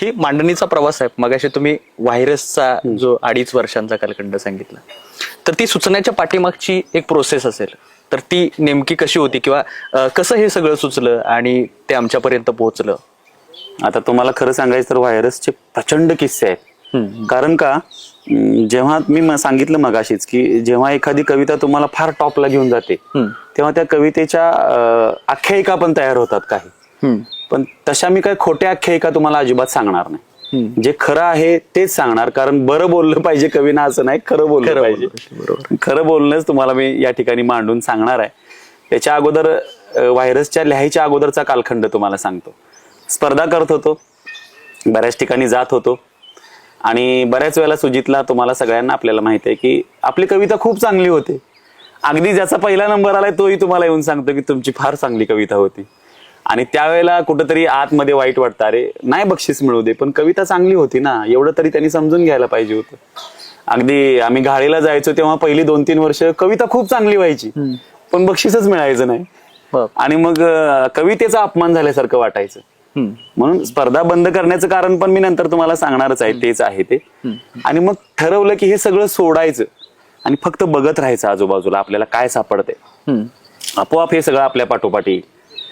ही मांडणीचा प्रवास आहे. मगाशी तुम्ही व्हायरसचा जो अडीच वर्षांचा कालखंड सांगितला. तर ती सुचण्याच्या पाठीमागची एक प्रोसेस असेल. तर ती नेमकी कशी होती किंवा कसं हे सगळं सुचलं आणि ते आमच्यापर्यंत पोहोचलं? आता तुम्हाला खरं सांगायचं तर व्हायरसचे प्रचंड किस्से आहेत. कारण का? जेव्हा मी सांगितलं मगाशीच की जेव्हा एखादी कविता तुम्हाला फार टॉपला घेऊन जाते तेव्हा त्या कवितेच्या आख्यायिका पण तयार होतात काही. पण तशा मी काही खोट्या आख्यायिका तुम्हाला अजिबात सांगणार नाही. जे खरं आहे तेच सांगणार कारण बरं बोललं पाहिजे कवीना असं नाही खरं बोललं पाहिजे. खरं बोलणंच तुम्हाला मी या ठिकाणी मांडून सांगणार आहे. याच्या अगोदर व्हायरसच्या लिहायच्या अगोदरचा कालखंड तुम्हाला सांगतो. स्पर्धा करत होतो बऱ्याच ठिकाणी जात होतो. आणि बऱ्याच वेळेला सुजितला तुम्हाला सगळ्यांना आपल्याला माहिती आहे की आपली कविता खूप चांगली होती. अगदी ज्याचा पहिला नंबर आलाय तोही तुम्हाला येऊन सांगतो की तुमची फार चांगली कविता होती. आणि त्यावेळेला कुठंतरी आतमध्ये वाईट वाटतं. अरे नाही बक्षीस मिळू दे पण कविता चांगली होती ना. एवढं तरी त्यांनी समजून घ्यायला पाहिजे होतं. अगदी आम्ही घाळीला जायचो तेव्हा पहिली दोन तीन वर्ष कविता खूप चांगली व्हायची. पण बक्षीसच मिळायचं नाही. आणि मग कवितेचा अपमान झाल्यासारखं वाटायचं. म्हणून स्पर्धा बंद करण्याचं कारण पण मी नंतर तुम्हाला सांगणारच आहे तेच आहे ते. आणि मग ठरवलं की हे सगळं सोडायचं आणि फक्त बघत राहायचं आजूबाजूला आपल्याला काय सापडते. आपोआप हे सगळं आपल्या पाठोपाठ येईल.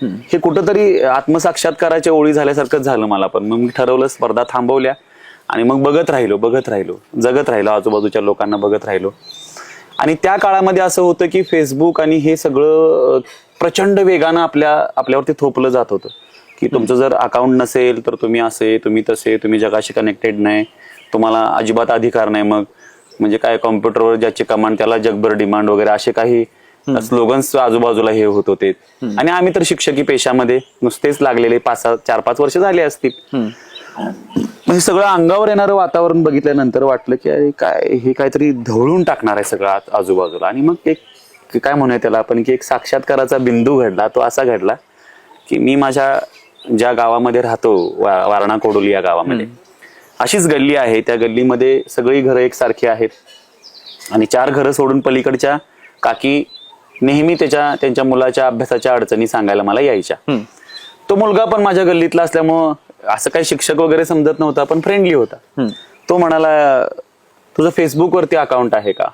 हे कुठंतरी आत्मसाक्षात्काराच्या ओळी झाल्यासारखंच झालं मला पण. मग मी ठरवलं स्पर्धा थांबवल्या आणि मग बघत राहिलो बघत राहिलो जगत राहिलो आजूबाजूच्या लोकांना बघत राहिलो. आणि त्या काळामध्ये असं होतं की फेसबुक आणि हे सगळं प्रचंड वेगानं आपल्या आपल्यावरती थोपलं जात होतं. की तुमचं जर अकाउंट नसेल तर तुम्ही असे तुम्ही तसे तुम्ही जगाशी कनेक्टेड नाही तुम्हाला अजिबात अधिकार नाही मग. म्हणजे काय कॉम्प्युटरवर ज्याची कमांड त्याला जगभर डिमांड वगैरे असे काही स्लोगन्स आजूबाजूला हे होत होते. आणि आम्ही तर शिक्षकी पेशामध्ये नुसतेच लागलेले पाच चार पाच वर्ष झाले असतील. म्हणजे सगळं अंगावर येणारं वातावरण बघितल्यानंतर वाटलं की अरे काय हे काहीतरी ढवळून टाकणार आहे सगळं आजूबाजूला. आणि मग एक काय म्हणूया त्याला आपण की एक साक्षात्काराचा बिंदू घडला तो असा घडला की मी माझ्या ज्या गावामध्ये राहतो वारणा कोडोली या गावामध्ये अशीच गल्ली आहे. त्या गल्लीमध्ये सगळी घरं एकसारखी आहेत. आणि चार घरं सोडून पलीकडच्या काकी नेहमी त्याच्या त्यांच्या मुलाच्या अभ्यासाच्या अडचणी सांगायला मला यायच्या. तो मुलगा पण माझ्या गल्लीतला असल्यामुळं असं काही शिक्षक वगैरे समजत नव्हता पण फ्रेंडली होता. तो म्हणाला तुझं फेसबुक वरती अकाउंट आहे का?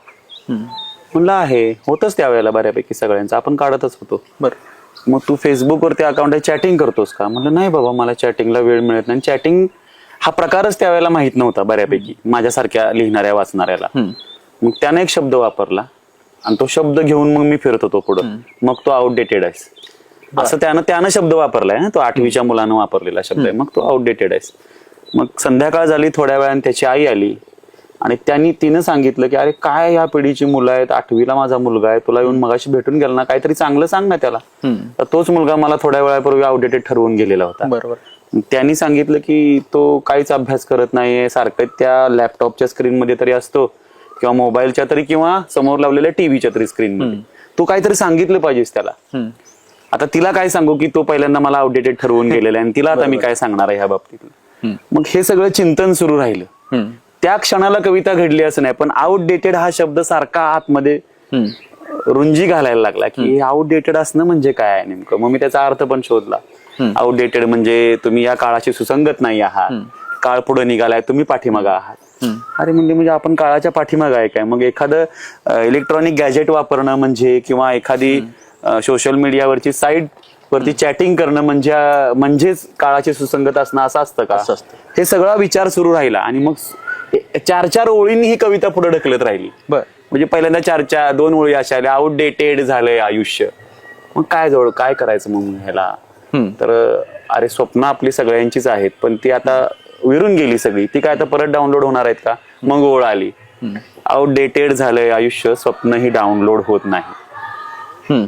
म्हणलं आहे. होतच त्यावेळेला बऱ्यापैकी सगळ्यांचं. आपण काढतच होतो. बरं. मग तू फेसबुक वरती अकाउंट आहे चॅटिंग करतोस का? म्हणलं नाही बाबा मला चॅटिंगला वेळ मिळत नाही. चॅटिंग हा प्रकारच त्यावेळेला माहीत नव्हता बऱ्यापैकी. माझ्यासारख्या लिहिणाऱ्या वाचणाऱ्याला. मग त्याने एक शब्द वापरला. आणि तो शब्द घेऊन मग मी फिरत होतो पुढं. मग तो आउटडेटेड आहेस. असं त्यानं त्यानं शब्द वापरलाय हं, तो आठवीच्या मुलानं वापरलेला शब्द आहे. मग तो आउटडेटेड आहेस. मग संध्याकाळ झाली थोड्या वेळाने त्याची आई आली. आणि त्यांनी तिनं सांगितलं की अरे काय या पिढीची मुलं आहेत? आठवीला माझा मुलगा आहे. तुला येऊन मगाशी भेटून गेला ना? काहीतरी चांगलं सांग ना त्याला. तर तोच मुलगा मला थोड्या वेळापूर्वी आउटडेटेड ठरवून गेलेला होता. बरोबर. त्यांनी सांगितलं की तो काहीच अभ्यास करत नाहीये. सारखं त्या लॅपटॉपच्या स्क्रीन मध्ये तरी असतो. किंवा मोबाईलच्या तरी किंवा समोर लावलेल्या टीव्हीच्या तरी स्क्रीन मध्ये तू काहीतरी सांगितलं पाहिजेस त्याला. आता तिला काय सांगू की तो पहिल्यांदा मला आउटडेटेड ठरवून गेलेला आहे आणि तिला आता मी काय सांगणार आहे ह्या बाबतीत मग हे सगळं चिंतन सुरू राहिलं. त्या क्षणाला कविता घडली असं नाही पण आउटडेटेड हा शब्द सारखा आतमध्ये रुंजी घालायला लागला की आउटडेटेड असणं म्हणजे काय आहे नेमकं? मग मी त्याचा अर्थ पण शोधला. आउटडेटेड म्हणजे तुम्ही या काळाशी सुसंगत नाही आहात. काळ पुढे निघालाय तुम्ही पाठीमागा आहात. अरे म्हणजे म्हणजे आपण काळाच्या पाठीमागा आहे काय? मग एखादं इलेक्ट्रॉनिक गॅजेट वापरणं म्हणजे किंवा एखादी सोशल मीडियावरची साईट वरती चॅटिंग करणं म्हणजे म्हणजेच काळाची सुसंगत असणं असं असतं का. हे सगळा विचार सुरू राहिला आणि मग चार चार ओळींनी ही कविता पुढे ढकलत राहिली. बर. म्हणजे पहिल्यांदा चार चार दोन ओळी अशा आल्या आउटडेटेड झालंय आयुष्य. मग काय जवळ काय करायचं मग ह्याला? तर अरे स्वप्न आपली सगळ्यांचीच आहेत पण ती आता विरून गेली सगळी. ती काय आता परत डाउनलोड होणार आहेत का? मग ओळ आली आउटडेटेड झालंय आयुष्य स्वप्न ही डाउनलोड होत नाही.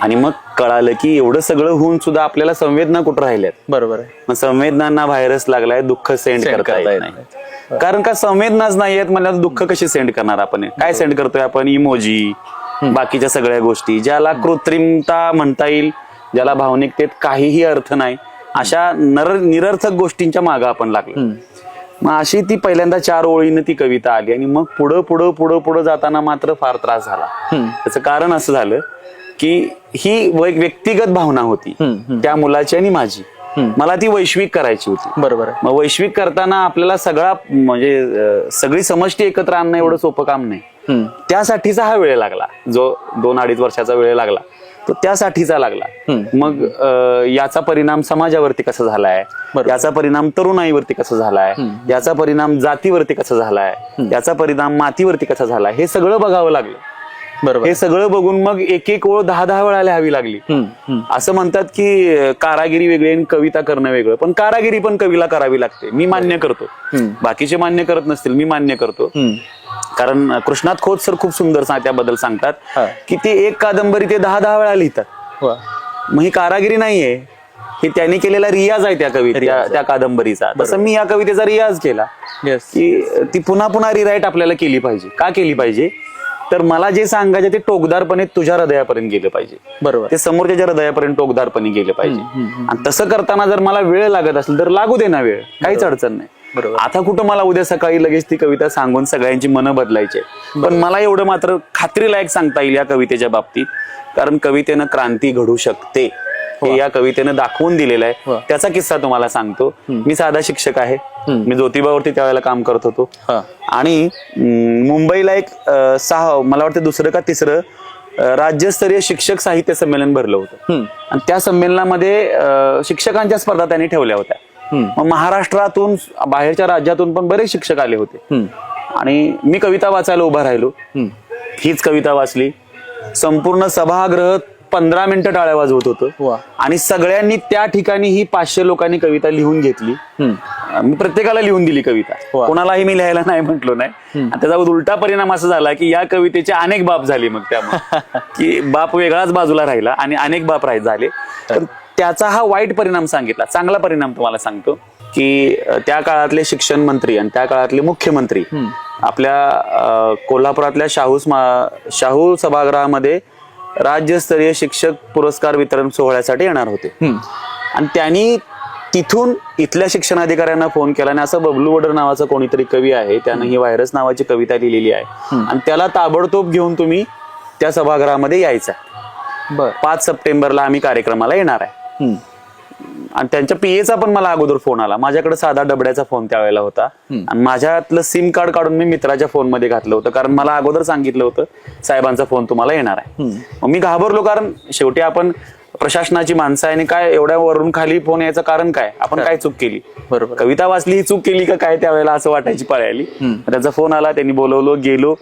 आणि मग कळालं की एवढं सगळं होऊन सुद्धा आपल्याला संवेदना कुठं राहिल्यात? बरोबर मग संवेदनांना व्हायरस लागलाय दुःख सेंड करता येत नाही. कारण का संवेदनाच नाही आहेत दुःख कशी सेंड करणार आपण? काय सेंड करतोय आपण? इमोजी बाकीच्या सगळ्या गोष्टी. ज्याला कृत्रिमता म्हणता येईल ज्याला भावनिकतेत काहीही अर्थ नाही अशा नर निरर्थक गोष्टींच्या मागे आपण लागलो. मग अशी ती पहिल्यांदा चार ओळीनं ती कविता आली आणि मग पुढं पुढं पुढं पुढं जाताना मात्र फार त्रास झाला. त्याचं कारण असं झालं की ही व- एक व्यक्तिगत भावना होती. त्या मुलाची आणि माझी. मला ती वैश्विक करायची होती. बरोबर मग वैश्विक करताना आपल्याला सगळा म्हणजे सगळी समष्टी एकत्र आणणं एवढं सोपं काम नाही. त्यासाठीचा हा वेळ लागला. जो दोन अडीच वर्षाचा वेळ लागला. तो त्यासाठीचा लागला. मग याचा परिणाम समाजावरती कसा झालाय? याचा परिणाम तरुणाईवरती कसा झालाय? याचा परिणाम जातीवरती कसा झालाय? याचा परिणाम मातीवरती कसा झालाय? हे सगळं बघावं लागलं. बरोबर. हे सगळं बघून मग एक एक ओळ दहा दहा वेळा लिहावी लागली. असं म्हणतात की कारागिरी वेगळी आणि कविता करणं वेगळं. पण कारागिरी पण कवीला करावी लागते. मी मान्य करतो. बाकीचे मान्य करत नसतील मी मान्य करतो. कारण कृष्णात खोत सर खूप सुंदर त्याबद्दल सांगतात. की ते एक कादंबरी ते दहा दहा वेळा लिहितात. मग ही कारागिरी नाहीये. हे त्यांनी केलेला रियाज आहे त्या कविता आहे. त्या कादंबरीचा. तसं मी या कवितेचा रियाज केला. की ती पुन्हा पुन्हा रिराईट आपल्याला केली पाहिजे. का केली पाहिजे? तर मला जे सांगायचं ते टोकदारपणे तुझ्या हृदयापर्यंत गेलं पाहिजे. बरोबर. ते समोरच्या हृदयापर्यंत टोकदारपणे गेलं पाहिजे. आणि तसं करताना जर मला वेळ लागत असेल तर लागू दे ना वेळ. काहीच अडचण नाही. बरोबर. आता कुठं मला उद्या सकाळी लगेच ती कविता सांगून सगळ्यांची मनं बदलायची. पण मला एवढं मात्र खात्रीलायक सांगता येईल या कवितेच्या बाबतीत. कारण कवितेनं क्रांती घडू शकते. हे या कवितेनं दाखवून दिलेलं आहे. त्याचा किस्सा तुम्हाला सांगतो. मी साधा शिक्षक आहे. मी ज्योतिबावरती त्यावेळेला काम करत होतो. आणि मुंबईला एक सहा मला वाटतं दुसरं का तिसरं राज्यस्तरीय शिक्षक साहित्य संमेलन भरलं होतं. आणि त्या संमेलनामध्ये शिक्षकांच्या स्पर्धा त्यांनी ठेवल्या होत्या. मग महाराष्ट्रातून बाहेरच्या राज्यातून पण बरेच शिक्षक आले होते. आणि मी कविता वाचायला उभा राहिलो. हीच कविता वाचली. संपूर्ण सभागृह पंधरा मिनिटं टाळ्या वाजवत होतं. आणि सगळ्यांनी त्या ठिकाणी ही पाचशे लोकांनी कविता लिहून घेतली. मी प्रत्येकाला लिहून दिली कविता. कोणालाही मी लिहायला नाही म्हटलो नाही. त्याचा उलटा परिणाम असा झाला की या कवितेचे अनेक बाप झाले मग त्यामुळे. की बाप वेगळाच बाजूला राहिला आणि अनेक बाप राहीत झाले. पण त्याचा हा वाईट परिणाम सांगितला. चांगला परिणाम तुम्हाला सांगतो की त्या काळातले शिक्षण मंत्री आणि त्या काळातले मुख्यमंत्री आपल्या कोल्हापुरातल्या शाहू शाहू सभागृहामध्ये राज्यस्तरीय शिक्षक पुरस्कार वितरण सोहळ्यासाठी येणार होते. आणि त्यांनी तिथून इथल्या शिक्षणाधिकाऱ्यांना फोन केला आणि असं बबलू वडर नावाचा कोणीतरी कवी आहे त्यानं ही व्हायरस नावाची कविता लिहिलेली आहे. आणि त्याला ताबडतोब घेऊन तुम्ही त्या सभागृहामध्ये यायचा पाच सप्टेंबरला आम्ही कार्यक्रमाला येणार आहे. आणि त्यांच्या पीएचा पण मला अगोदर फोन आला. माझ्याकडे साधा डबड्याचा फोन त्यावेळेला होता. आणि माझ्यातलं सिम कार्ड काढून मी मित्राच्या फोनमध्ये घातलं होतं. कारण मला अगोदर सांगितलं होतं साहेबांचा फोन तुम्हाला येणार आहे. मग मी घाबरलो कारण शेवटी आपण प्रशासनाची माणसं आहे आणि काय एवढ्या वरून खाली फोन यायचं कारण काय? आपण काय? चूक केली? बरोबर. कविता वाचली ही चूक केली का काय त्यावेळेला असं वाटायची पाळी आली मग त्याचा फोन आला त्यांनी बोलवलो गेलो.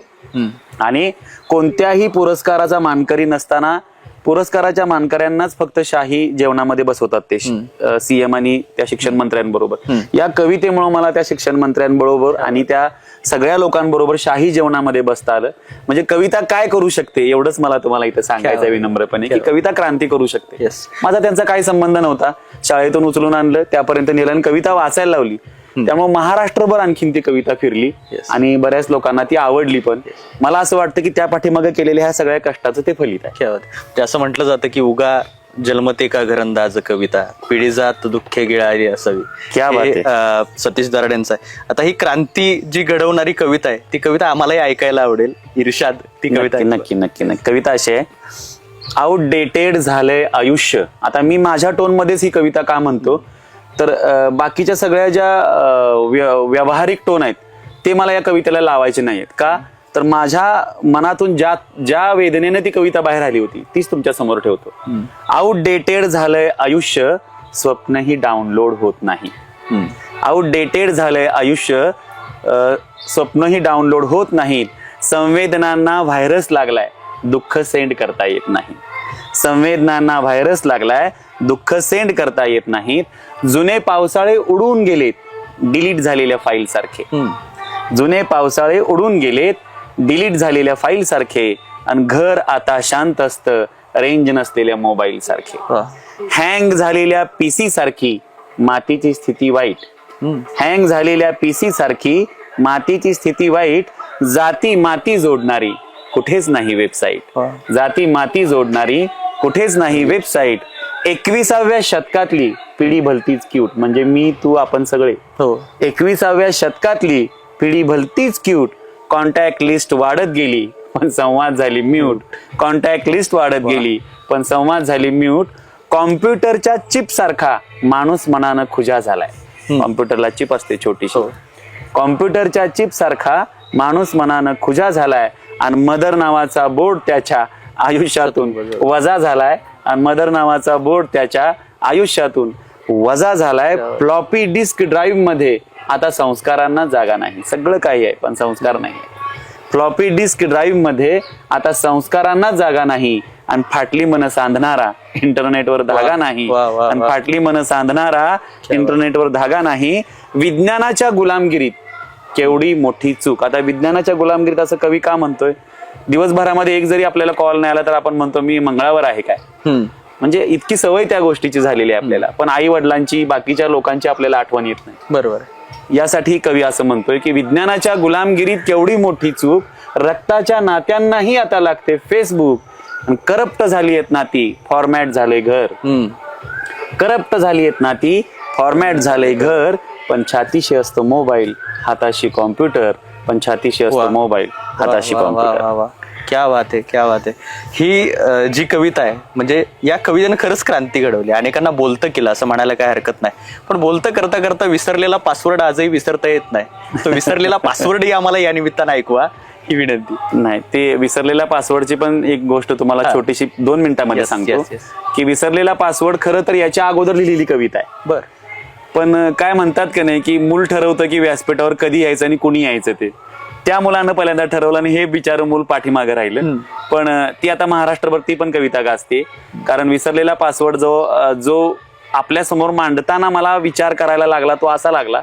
आणि कोणत्याही पुरस्काराचा मानकरी नसताना पुरस्काराच्या मानकऱ्यांनाच फक्त शाही जेवणामध्ये बसवतात ते सीएम आणि त्या शिक्षण मंत्र्यांबरोबर. या कवितेमुळे मला त्या शिक्षण मंत्र्यांबरोबर आणि त्या सगळ्या लोकांबरोबर शाही जेवणामध्ये बसता आलं म्हणजे कविता काय करू शकते एवढंच मला तुम्हाला इथं सांगायचं आहे विनम्रपणे की कविता क्रांती करू शकते. माझा त्यांचा काही संबंध नव्हता. शाळेतून उचलून आणलं त्यापर्यंत नेलं आणि कविता वाचायला लावली. त्यामुळे महाराष्ट्रभर आणखीन ती कविता फिरली. आणि बऱ्याच लोकांना ती आवडली पण. मला असं वाटतं की त्या पाठीमागे केलेल्या ह्या सगळ्या कष्टाचं ते फलित आहे. ते असं म्हटलं जातं की उगा जन्मते का घरंदाज कविता? पिढी जात दुःखे गिळारी असावी. सतीश दराडेंचं आहे. आता ही क्रांती जी घडवणारी कविता आहे ती कविता आम्हालाही ऐकायला आवडेल. इर्षाद ती कविता नक्की नक्की नक्की नक्की. कविता अशी आहे. आउटडेटेड झालंय आयुष्य. आता मी माझ्या टोन मध्येच ही कविता का म्हणतो? तर बाकीच्या सगळ्या ज्या व्यावहारिक टोन आहेत ते मला या कवितेला लावायचे नाहीत का? तर माझ्या मनातून ज्या ज्या वेदनेने ती कविता बाहेर आली होती तीच तुमच्यासमोर ठेवतो. आउटडेटेड झालंय आयुष्य स्वप्नही डाउनलोड होत नाही. आउटडेटेड झालंय आयुष्य स्वप्नही डाउनलोड होत नाहीत संवेदनांना व्हायरस लागलाय. दुःख सेंड करता येत नाही. संवेदनांना व्हायरस लागलाय दुःख सेंड करता येत नाहीत जुने पावसाळे उडून गेलेत डिलीट झालेल्या फाईल सारखे. जुने पावसाळे उडून गेलेत डिलीट झालेल्या फाईल सारखे आणि घर आता शांत असतं रेंज नसलेल्या मोबाईल सारखे. हँग झालेल्या पीसी सारखी मातीची स्थिती वाईट. हँग झालेल्या पीसी सारखी मातीची स्थिती वाईट जाती माती जोडणारी कुठेच नाही वेबसाईट. जाती माती जोडणारी कुठेच नाही वेबसाईट एकविसाव्या शतकातली पिढी भलतीच क्यूट म्हणजे मी तू आपण सगळे. हो. एकविसाव्या शतकातली पिढी भलतीच क्यूट कॉन्टॅक्ट लिस्ट वाढत गेली पण संवाद झाली म्यूट कॉन्टॅक्ट लिस्ट वाढत गेली पण संवाद झाली म्यूट कॉम्प्युटरच्या चिप सारखा माणूस मनानं खुजा झालाय. कॉम्प्युटरला चिप असते छोटीशी. हो. कॉम्प्युटरच्या चिप सारखा माणूस मनानं खुजा झालाय आणि मदर नावाचा बोर्ड त्याच्या आयुष्यातून वजा झालाय. आणि मदर नावाचा बोर्ड त्याच्या आयुष्यातून वजा झालाय. फ्लॉपी डिस्क ड्राईव्हमध्ये. आता संस्कारांना जागा नाही. सगळं काही आहे पण संस्कार नाही फ्लॉपी डिस्क ड्राईव्हमध्ये आता संस्कारांना जागा नाही. आणि फाटली मन सांधणारा इंटरनेटवर धागा नाही. आणि. फाटली मन सांधणारा इंटरनेटवर धागा नाही. विज्ञानाच्या गुलामगिरीत केवढी मोठी चूक. आता विज्ञानाच्या गुलामगिरीत असं कवी का म्हणतोय? दिवसभरामध्ये एक जरी आपल्याला कॉल नाही आला तर आपण म्हणतो मी मंगळावर आहे काय. म्हणजे इतकी सवय त्या गोष्टीची झालेली आहे आपल्याला. पण आई वडिलांची बाकीच्या लोकांची आपल्याला आठवण येत नाही. बरोबर यासाठी कवी असं म्हणतोय की विज्ञानाच्या गुलामगिरीत केवढी मोठी चूक रक्ताच्या नात्यांनाही आता लागते फेसबुक. करप्ट झाली आहेत नाती फॉर्मॅट झाले घर. करप्ट झाली आहेत नाती फॉर्मॅट झाले घर पण छातीशी असतो मोबाईल. हाताशी कॉम्प्युटर पण छातीशी. असतो मोबाईल हाताशी कॉम्प्युटर. क्या बात आहे क्या बात आहे. ही अ, जी कविता आहे म्हणजे या कवितेनं खरंच क्रांती घडवली. अनेकांना बोलतं केलं असं म्हणायला काय हरकत नाही. पण बोलतं करता करता विसरलेला पासवर्ड आजही विसरता येत नाही. तो विसरलेला पासवर्डही आम्हाला या निमित्तानं ऐकवा ही विनंती. नाही ते विसरलेल्या पासवर्डची पण एक गोष्ट तुम्हाला हा. छोटीशी दोन मिनिटांमध्ये Yes, सांगतो. yes, yes. की विसरलेला पासवर्ड खरं तर याच्या अगोदर लिहिलेली कविता आहे. बर. पण काय म्हणतात का नाही की मूल ठरवतं की व्यासपीठावर कधी यायचं आणि कुणी यायचं ते. त्या मुलानं पहिल्यांदा ठरवलं आणि हे बिचारं मूल पाठीमागं राहिलं. पण ती आता महाराष्ट्रभर ती पण कविता गाजते. कारण विसरलेला पासवर्ड जो जो आपल्यासमोर मांडताना मला विचार करायला लागला तो असा लागला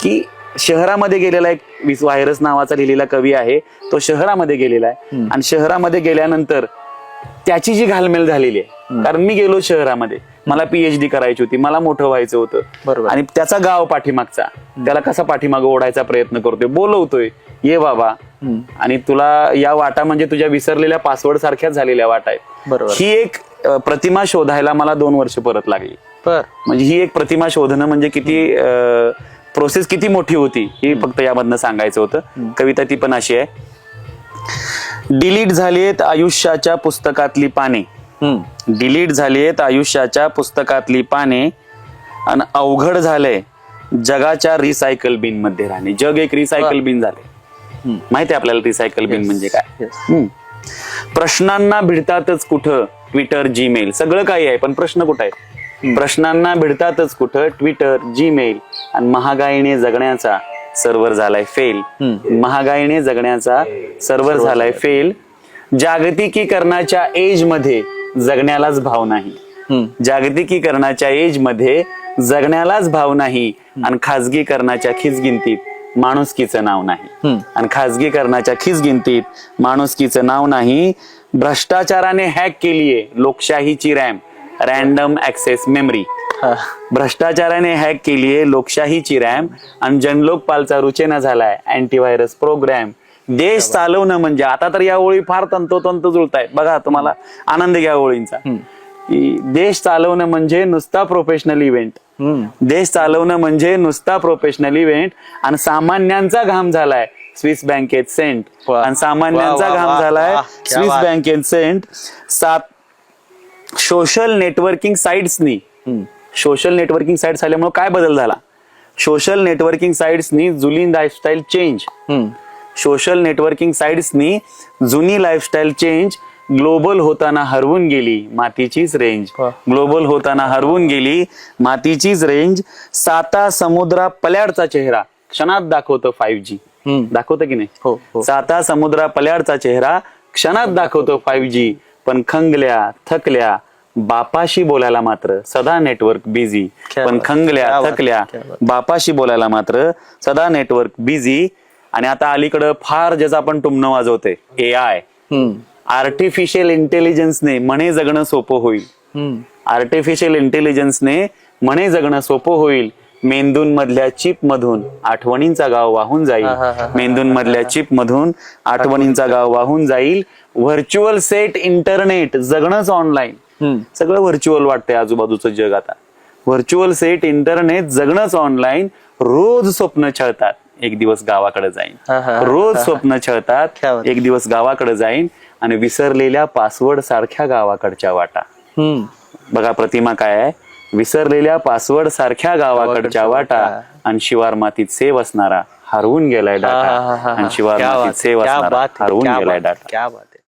की शहरामध्ये गेलेला एक विस- व्हायरस नावाचा लिहिलेला कवी आहे तो शहरामध्ये गेलेला आहे. आणि शहरामध्ये गेल्यानंतर त्याची जी घालमेल झालेली आहे. कारण मी गेलो शहरामध्ये. मला पीएचडी करायची होती मला मोठं व्हायचं होतं. बरोबर. आणि त्याचा गाव पाठीमागचा. त्याला कसा पाठीमाग ओढायचा प्रयत्न करतोय बोलवतोय. ये बाबा. आणि तुला या वाटा म्हणजे तुझ्या विसरलेल्या पासवर्ड सारख्याच झालेल्या वाटा आहेत. बरोबर. ही एक प्रतिमा शोधायला मला दोन वर्ष परत लागली. म्हणजे ही एक प्रतिमा शोधणं म्हणजे किती प्रोसेस किती मोठी होती ही फक्त यामधनं सांगायचं होतं. कविता ती पण अशी आहे. डिलीट झालीत आयुष्याच्या पुस्तकातली पाने. डिलीट झालीत आयुष्याच्या पुस्तकातली पाने आणि अवघड झालंय जगाच्या रिसायकल बिनमध्ये राहणे. जग एक रिसायकल बिन झाले माहिती आपल्याला रिसायकल बिन म्हणजे काय. प्रश्नांना भिडतातच कुठं? ट्विटर जीमेल सगळं काही आहे पण प्रश्न कुठं आहे प्रश्नांना भिडतातच कुठं? ट्विटर जीमेल आणि महागाईने जगण्याचा सर्व्हर झालाय फेल महागाईने जगण्याचा सर्व्हर झालाय फेल जागतिकीकरणाच्या एजमध्ये जगण्यालाच भाव नाही. जागतिकीकरणाच्या एजमध्ये जगण्यालाच भाव नाही आणि खाजगीकरणाच्या खिचगिंतीत माणुसकीचं नाव नाही. आणि खाजगीकरणाच्या खिचगिंतीत माणुसकीचं नाव नाही भ्रष्टाचाराने हॅक केलीये लोकशाहीची रॅम रॅन्डम ऍक्सेस मेमरी. भ्रष्टाचाराने हॅक केलीये लोकशाहीची रॅम आणि जनलोकपालचा रुचेना झालाय अँटीव्हायरस प्रोग्राम देश चालवणं म्हणजे आता तर या ओळी फार तंतोतंत जुळतायत. बघा तुम्हाला आनंद घ्या ओळींचा. की देश चालवणं म्हणजे नुसता प्रोफेशनल इव्हेंट. देश चालवणं म्हणजे नुसता प्रोफेशनल इव्हेंट आणि सामान्यांचा घाम झालाय. स्विस बँकेत सेंट. आणि सामान्यांचा घाम झालाय स्विस. बँकेत सेंट सात सोशल नेटवर्किंग साईट्सनी. सोशल नेटवर्किंग साईट्स आल्यामुळे काय बदल झाला? सोशल नेटवर्किंग साईट्सनी जुनी लाईफस्टाईल चेंज. सोशल नेटवर्किंग साईट्सनी जुनी लाईफस्टाईल चेंज ग्लोबल होताना हरवून गेली मातीचीच रेंज. ग्लोबल होताना हरवून गेली मातीचीच रेंज साता समुद्रा पल्याडचा चेहरा क्षणात दाखवतो फाईव्ह जी. दाखवतं की हो, नाही हो. साता समुद्रा पल्याडचा चेहरा क्षणात दाखवतो फाईव्ह जी पण खंगल्या थकल्या बापाशी बोलायला मात्र सदा नेटवर्क बिझी पण खंगल्या थकल्या. बापाशी बोलायला मात्र सदा नेटवर्क बिझी आणि आता अलीकडं फार ज्याचं आपण टुमणं वाजवतोय ए आय. आर्टिफिशियल इंटेलिजन्सने म्हणे जगणं सोपं होईल. आर्टिफिशियल इंटेलिजन्सने म्हणे जगणं सोपं होईल. मेंदून मधल्या चिप मधून आठवणींचा गाव वाहून जाईल. मेंदून मधल्या चिप मधून आठवणींचा गाव वाहून जाईल. व्हर्च्युअल सेट इंटरनेट जगणंच ऑनलाईन. सगळं व्हर्च्युअल वाटतंय आजूबाजूचं जग आता. व्हर्च्युअल सेट इंटरनेट जगणंच ऑनलाईन रोज स्वप्न छळतात. एक दिवस गावाकडे जाईन रोज. स्वप्न छळतात. एक दिवस गावाकडे जाईन आणि विसरलेल्या पासवर्ड सारख्या गावाकडच्या वाटा. बघा प्रतिमा काय आहे विसरलेल्या पासवर्ड सारख्या गावाकडच्या वाटा आणि शिवार मातीत सेव असणारा हरवून गेलाय डाटा. आणि शिवार मातीत सेव असणारा हरवून गेलाय डाटा